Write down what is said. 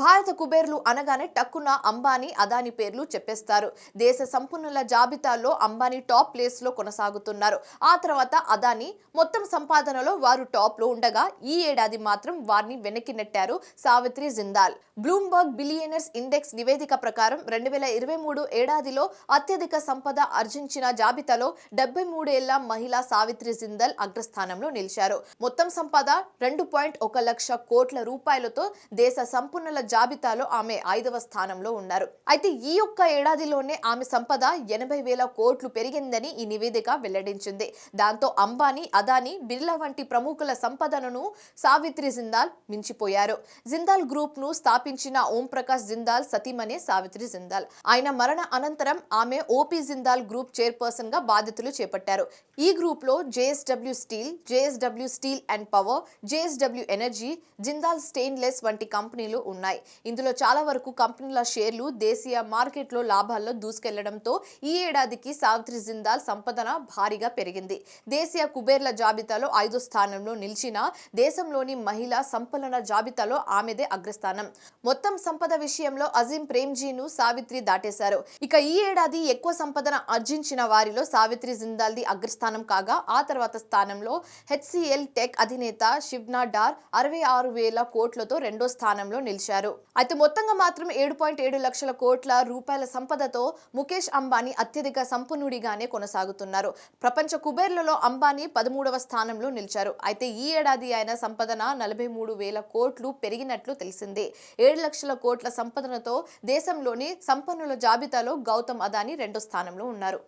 భారత కుబేర్లు అనగానే టక్కున అంబానీ అదాని పేర్లు చెప్పేస్తారు. దేశ సంపన్నుల జాబితాలో అంబానీ టాప్ ప్లేస్లో కొనసాగుతున్నారు. ఆ తర్వాత అదాని మొత్తం సంపాదనలో వారు టాప్లో ఉండగా ఈ ఏడాది మాత్రం వారిని వెనక్కి నెట్టారు Savitri Jindal. Bloomberg billionaires index నివేదిక ప్రకారం రెండు వేల ఇరవై మూడు ఏడాదిలో అత్యధిక సంపద ఆర్జించిన జాబితాలో డెబ్బై మూడేళ్ళ మహిళ సావిత్రి జిందాల్ అగ్రస్థానంలో నిలిచారు. మొత్తం సంపద రెండు పాయింట్ ఒక లక్ష కోట్ల రూపాయలతో దేశ సంపన్నుల జాబితాలో ఆమె ఐదవ స్థానంలో ఉన్నారు. అయితే ఈ ఒక్క ఏడాదిలోనే ఆమె సంపద ఎనభై వేల కోట్లు పెరిగిందని ఈ నివేదిక వెల్లడించింది. దాంతో అంబానీ అదానీ బిర్లా వంటి ప్రముఖుల సంపదను సావిత్రి జిందాల్ మించిపోయారు. జిందాల్ గ్రూప్ను స్థాపించిన ఓం ప్రకాష్ జిందాల్ సతీమణి సావిత్రి జిందాల్. ఆయన మరణ అనంతరం ఆమె ఓపీ జిందాల్ గ్రూప్ చైర్పర్సన్గా బాధ్యతలు చేపట్టారు. ఈ గ్రూప్లో JSW steel JSW steel and power JSW energy Jindal stainless వంటి కంపెనీలు ఉన్నాయి. ఇందులో చాలా వరకు కంపెనీల షేర్లు దేశీయ మార్కెట్లో లాభాల్లో దూసుకెళ్ళడంతో ఈ ఏడాదికి సావిత్రి జిందాల్ సంపదన భారీగా పెరిగింది. దేశీయ కుబేర్ల జాబితాలో ఐదో స్థానంలో నిలిచిన దేశంలోని మహిళా సంపలన జాబితాలో ఆమెదే అగ్రస్థానం. మొత్తం సంపద విషయంలో అజీం ప్రేమ్జీను సావిత్రి దాటేశారు. ఇక ఈ ఏడాది ఎక్కువ సంపదన ఆర్జించిన వారిలో సావిత్రి జిందాల్ది అగ్రస్థానం కాగా ఆ తర్వాత స్థానంలో హెచ్సిఎల్ టెక్ అధినేత శివ్నా డార్ అరవై ఆరు వేల కోట్లతో రెండో స్థానంలో నిలిచారు. అయితే మొత్తంగా మాత్రం ఏడు పాయింట్ ఏడు లక్షల కోట్ల రూపాయల సంపదతో ముఖేష్ అంబానీ అత్యధిక సంపన్నుడిగానే కొనసాగుతున్నారు. ప్రపంచ కుబేర్లలో అంబానీ పదమూడవ స్థానంలో నిలిచారు. అయితే ఈ ఏడాది ఆయన సంపదన నలభై మూడు వేల కోట్లు పెరిగినట్లు తెలిసిందే. ఏడు లక్షల కోట్ల సంపదనతో దేశంలోని సంపన్నుల జాబితాలో గౌతమ్ అదానీ రెండో స్థానంలో ఉన్నారు.